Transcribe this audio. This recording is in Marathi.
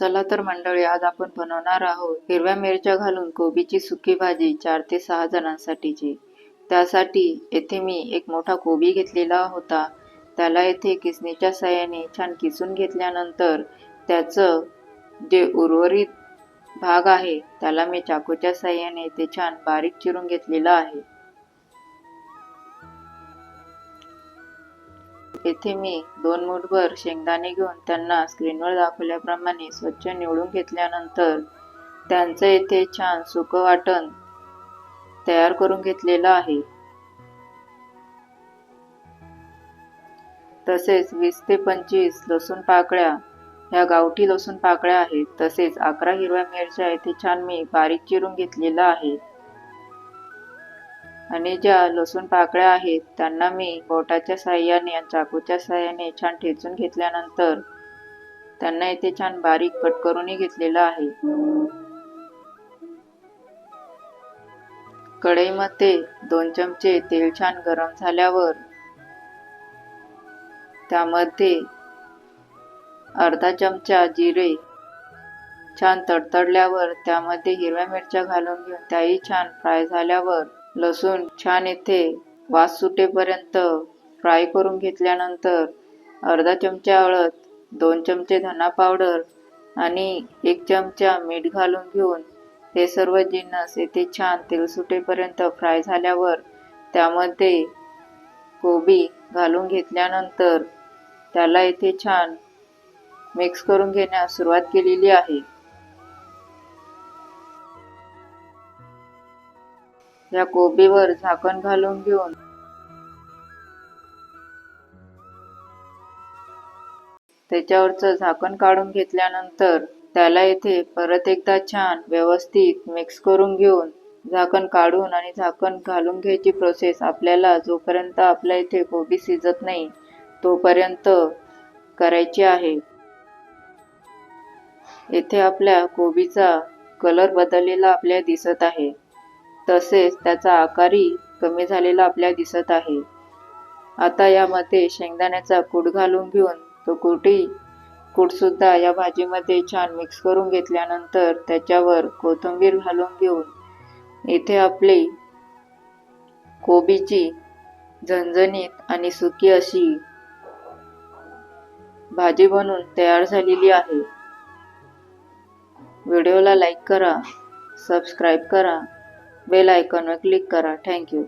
चला तर मंडळी आज आपण बनवणार आहोत हिरव्या मिरच्या घालून कोबीची सुकी भाजी चार ते सहा जणांसाठीची. त्यासाठी येथे मी एक मोठा कोबी घेतलेला होता. त्याला येथे किसणीच्या साहाय्याने छान किसून घेतल्यानंतर त्याचं जे उर्वरित भाग आहे त्याला मी चाकूच्या सहाय्याने ते छान बारीक चिरून घेतलेला आहे. येथे मी दोन मूठभर शेंगदाणे घेऊन त्यांना स्क्रीनवर दाखवल्याप्रमाणे स्वच्छ निवडून घेतल्यानंतर त्यांचं येथे छान सुकं वाटण तयार करून घेतलेलं आहे. तसेच वीस ते पंचवीस लसूण पाकळ्या ह्या गावठी लसूण पाकळ्या आहेत. तसेच अकरा हिरव्या मिरच्या येथे छान मी बारीक चिरून घेतलेलं आहे. आणि ज्या लसूण पाकळ्या आहेत त्यांना मी बोटाच्या साह्याने आणि चाकूच्या साह्याने छान ठेचून घेतल्यानंतर त्यांना इथे छान बारीक कट करूनही घेतलेलं आहे. कढईमध्ये दोन चमचे तेल छान गरम झाल्यावर त्यामध्ये अर्धा चमचा जिरे छान तडतडल्यावर त्यामध्ये हिरव्या मिरच्या घालून घेऊन त्याही छान फ्राय झाल्यावर लसूण छान येथे वास सुटेपर्यंत फ्राय करून घेतल्यानंतर अर्धा चमचा हळद दोन चमचे धना पावडर आणि एक चमचा मीठ घालून घेऊन हे सर्व जिन्नस येथे छान तेल सुटेपर्यंत फ्राय झाल्यावर त्यामध्ये कोबी घालून घेतल्यानंतर त्याला येथे छान मिक्स करून घेण्यास सुरुवात केलेली आहे. या कोबीवर झाकण घालून घेऊन. त्याच्यावरचं झाकण काढून घेतल्यानंतर त्याला येथे परत एकदा छान व्यवस्थित मिक्स करून घेऊन झाकण काढून आणि झाकण घालून घ्यायची प्रोसेस आपल्याला जोपर्यंत आपल्या इथे कोबी शिजत नाही तोपर्यंत करायची आहे. येथे आपल्या कोबीचा कलर बदललेला आपल्याला दिसत आहे. तसेच त्याचा आकारही कमी झालेला आपल्याला दिसत आहे. आता यामध्ये शेंगदाण्याचा कूट घालून घेऊन तो कुटी कूटसुद्धा या भाजीमध्ये छान मिक्स करून घेतल्यानंतर त्याच्यावर कोथिंबीर घालून घेऊन इथे आपली कोबीची झणझणीत आणि सुकी अशी भाजी बनून तयार झालेली आहे. व्हिडिओला लाईक करा सबस्क्राईब करा बेल आयकॉनवर क्लिक करा थँक्यू